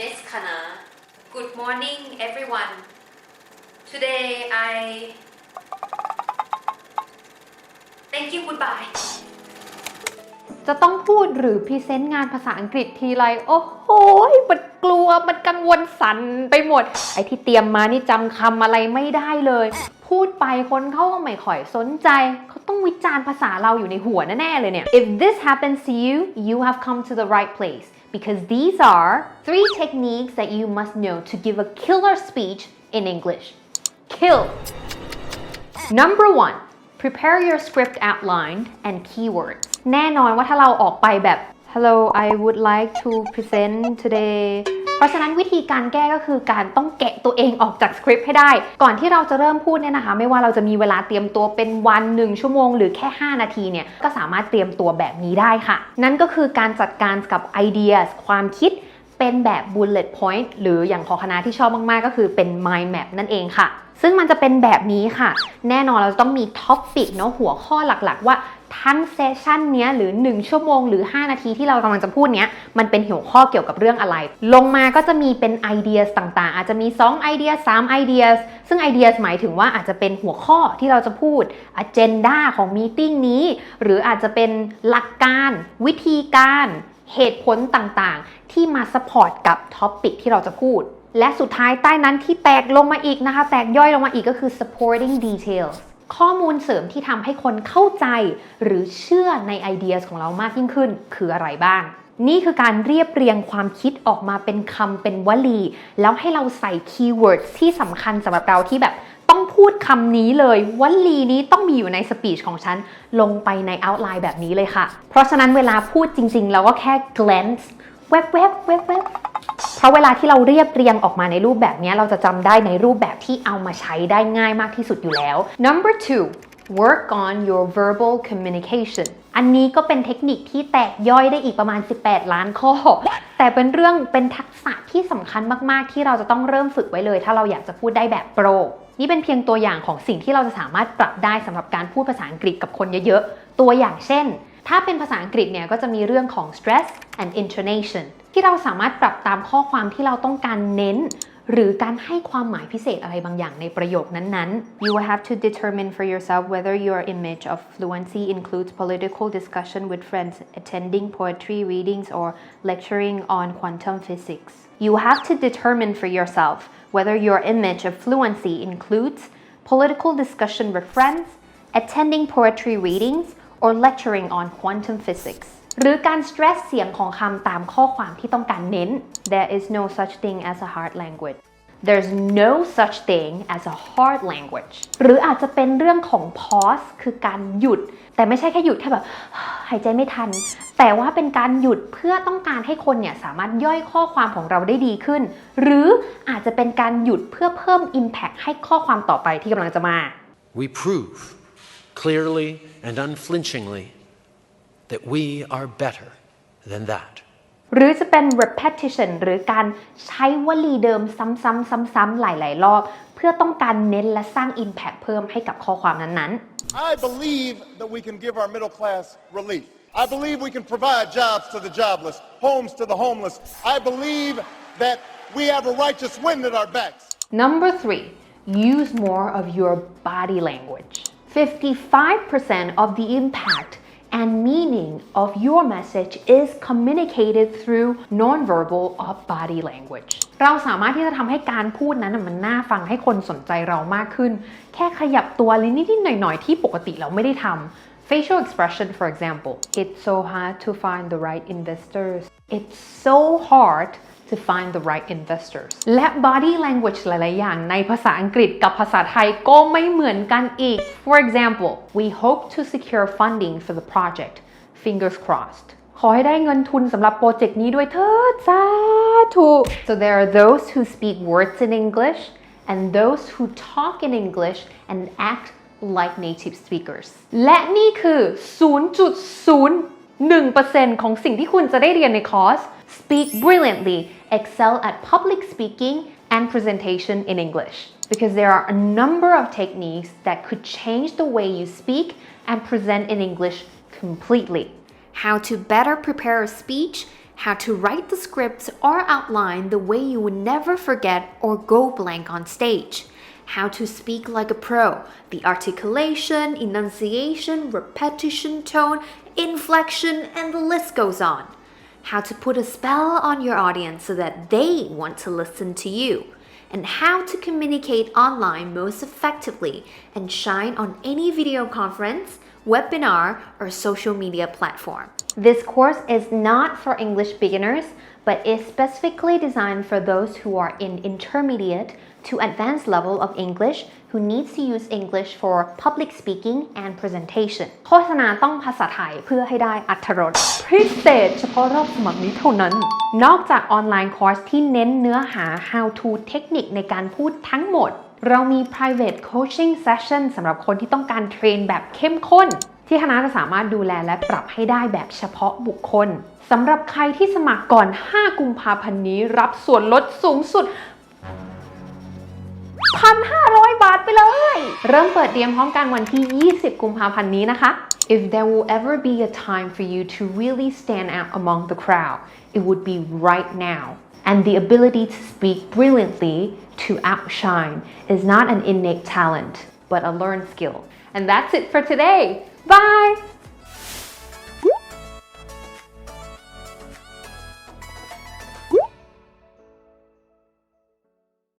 Miss Kana. Good morning, everyone. Today I thank you. Goodbye. จะต้องพูดหรือพรีเซนต์งานภาษาอังกฤษทีไรโอ้โหมันกลัวมันกังวลสันไปหมด ไอ้ที่เตรียมมานี่จำคำอะไรไม่ได้เลย พูดไปคนเขาก็ไม่ค่อยสนใจ เขาต้องวิจารณ์ภาษาเราอยู่ในหัวแน่ๆเลยเนี่ย If this happens to you you have come to the right place because these are three techniques that you must know to give a killer speech in English kill Number one prepare your script outline and keywords แน่นอนว่าถ้าเราออกไปแบบ Hello I would like to present today เพราะฉะนั้นวิธีการแก้ก็คือการต้องแกะตัวเองออกจากสคริปต์ให้ได้ ก่อนที่เราจะเริ่มพูดเนี่ยนะคะ ไม่ว่าเราจะมีเวลาเตรียมตัวเป็นวันหนึ่งชั่วโมงหรือแค่ 5 นาทีเนี่ยก็สามารถเตรียมตัวแบบนี้ได้ค่ะ นั่นก็คือการจัดการกับไอเดียความคิดเป็นแบบ bullet point หรืออย่างของคณะที่ชอบมาก ๆ ก็คือเป็น mind map นั่นเองค่ะ ซึ่งมันจะเป็นแบบนี้ค่ะ แน่นอนเราจะต้องมีท็อปปิกเนาะหัวข้อหลัก ๆ ว่า ทั้งเซสชันเนี้ยหรือ 1 ชั่วโมงหรือ 5 นาทีที่เรากำลังจะพูดเนี้ยมันเป็นหัวข้อเกี่ยวกับเรื่องอะไร ลงมาก็จะมีเป็นไอเดียต่างๆ อาจจะมี2ไอเดีย3ไอเดียซึ่งไอเดียหมายถึงว่าอาจจะเป็นหัวข้อที่เราจะพูด agenda ของมีติ้งนี้ หรืออาจจะเป็นหลักการวิธีการเหตุผลต่างๆ ที่มาสปอร์ตกับท็อปปิกที่เราจะพูด และสุดท้ายใต้นั้นที่แตกลงมาอีกนะคะ แตกย่อยลงมาอีกก็คือ supporting details ข้อมูลเสริมที่ทำให้คนเข้าใจ หรือเชื่อในไอเดียของเรามากยิ่งขึ้น คืออะไรบ้าง นี่คือการเรียบเรียงความคิดออกมาเป็นคำเป็นวลี แล้วให้เราใส่คีย์เวิร์ดที่สำคัญสำหรับเราที่แบบต้องพูดคำนี้เลยวลีนี้ต้องมีอยู่ในสปีชของฉัน ลงไปใน outline แบบนี้เลยค่ะ เพราะฉะนั้นเวลาพูดจริงๆ เราก็แค่ glance แวบๆแวบๆแวบๆ เพราะเวลาที่เราเรียบเรียงออกมาในรูปแบบนี้เราจะจำได้ในรูปแบบที่เอามาใช้ได้ง่ายมากที่สุดอยู่แล้ว number two work on your verbal communication อันนี้ก็เป็นเทคนิคที่แตกย่อยได้อีกประมาณ 18 ล้านข้อ แต่เป็นเรื่องเป็นทักษะที่สำคัญมากๆ ที่เราจะต้องเริ่มฝึกไว้เลย ถ้าเราอยากจะพูดได้แบบโปร นี่เป็นเพียงตัวอย่างของสิ่งที่เราจะสามารถปรับได้สำหรับการพูดภาษาอังกฤษกับคนเยอะๆ ตัวอย่างเช่น ถ้าเป็นภาษาอังกฤษเนี่ยก็จะมีเรื่องของ stress and intonation ที่เราสามารถปรับตามข้อความที่เราต้องการเน้น หรือการให้ความหมายพิเศษอะไรบางอย่างในประโยคนั้นๆ You will have to determine for yourself whether your image of fluency includes political discussion with friends, attending poetry readings, or lecturing on quantum physics. You have to determine for yourself whether your image of fluency includes political discussion with friends, attending poetry readings, or lecturing on quantum physics หรือการ stress เสียงของคำตามข้อความที่ต้องการเน้น There is no such thing as a hard language There's no such thing as a hard language หรืออาจจะเป็นเรื่องของ pause คือการหยุด แต่ไม่ใช่แค่หยุดแค่แบบหายใจไม่ทัน แต่ว่าเป็นการหยุดเพื่อต้องการให้คนเนี่ยสามารถย่อยข้อความของเราได้ดีขึ้น หรืออาจจะเป็นการหยุดเพื่อเพิ่ม impact ให้ข้อความต่อไปที่กำลังจะมา We prove clearly and unflinchingly that we are better than that. หรือจะเป็น repetition หรือการใช้วลีเดิมซ้ำๆๆๆหลาย ๆ รอบ เพื่อต้องการเน้นและสร้าง impact เพิ่มให้กับข้อความนั้น I believe that we can give our middle class relief. I believe we can provide jobs to the jobless, homes to the homeless. I believe that we have a righteous wind at our backs.ๆ number three use more of your body language 55% of the impact and meaning of your message is communicated through nonverbal or body language เราสามารถที่จะทำให้การพูดนั้นนะมันน่าฟังให้คนสนใจเรามากขึ้น แค่ขยับตัวลิ้นนิดๆหน่อยๆ ที่ปกติเราไม่ได้ทำ facial expression for example it's so hard to find the right investors it's so hard to find the right investors และ body language หลาย ๆ อย่างในภาษาอังกฤษกับภาษาไทยก็ไม่เหมือนกันอีก for example we hope to secure funding for the project fingers crossed ขอให้ได้เงินทุนสำหรับโปรเจกต์นี้ด้วยเถิดสาธุ so there are those who speak words in English and those who talk in English and act like native speakers และนี่คือ 0.01%ของสิ่งที่คุณจะได้เรียนในคอร์ส Speak brilliantly excel at public speaking and presentation in English because there are a number of techniques that could change the way you speak and present in English completely. How to better prepare a speech, how to write the scripts or outline the way you would never forget or go blank on stage, how to speak like a pro, the articulation, enunciation, repetition, tone, inflection, and the list goes on. How to put a spell on your audience so that they want to listen to you, and how to communicate online most effectively and shine on any video conference, webinar, or social media platform. This course is not for English beginners, but is specifically designed for those who are in intermediate to advanced level of English who needs to use English for public speaking and presentation โฆษณาต้องภาษาไทยเพื่อให้ได้อัธรสพิเศษเฉพาะรอบสมัครนี้เท่านั้น นอกจากออนไลน์คอร์สที่เน้นเนื้อหา how to เทคนิคในการพูดทั้งหมด เรามี private coaching session สำหรับคนที่ต้องการเทรนแบบเข้มข้น ที่คณะจะสามารถดูแลและปรับให้ได้แบบเฉพาะบุคคลสำหรับใครที่สมัครก่อน 5 กุมภาพันธ์นี้ รับส่วนลดสูงสุด 1,500 บาทไปเลย เริ่มเปิดเรียนพร้อมกันวันที่ 20 กุมภาพันธ์นี้นะคะ If there will ever be a time for you to really stand out among the crowd, it would be right now. And the ability to speak brilliantly, to outshine, is not an innate talent, but a learned skill. And that's it for today. Bye!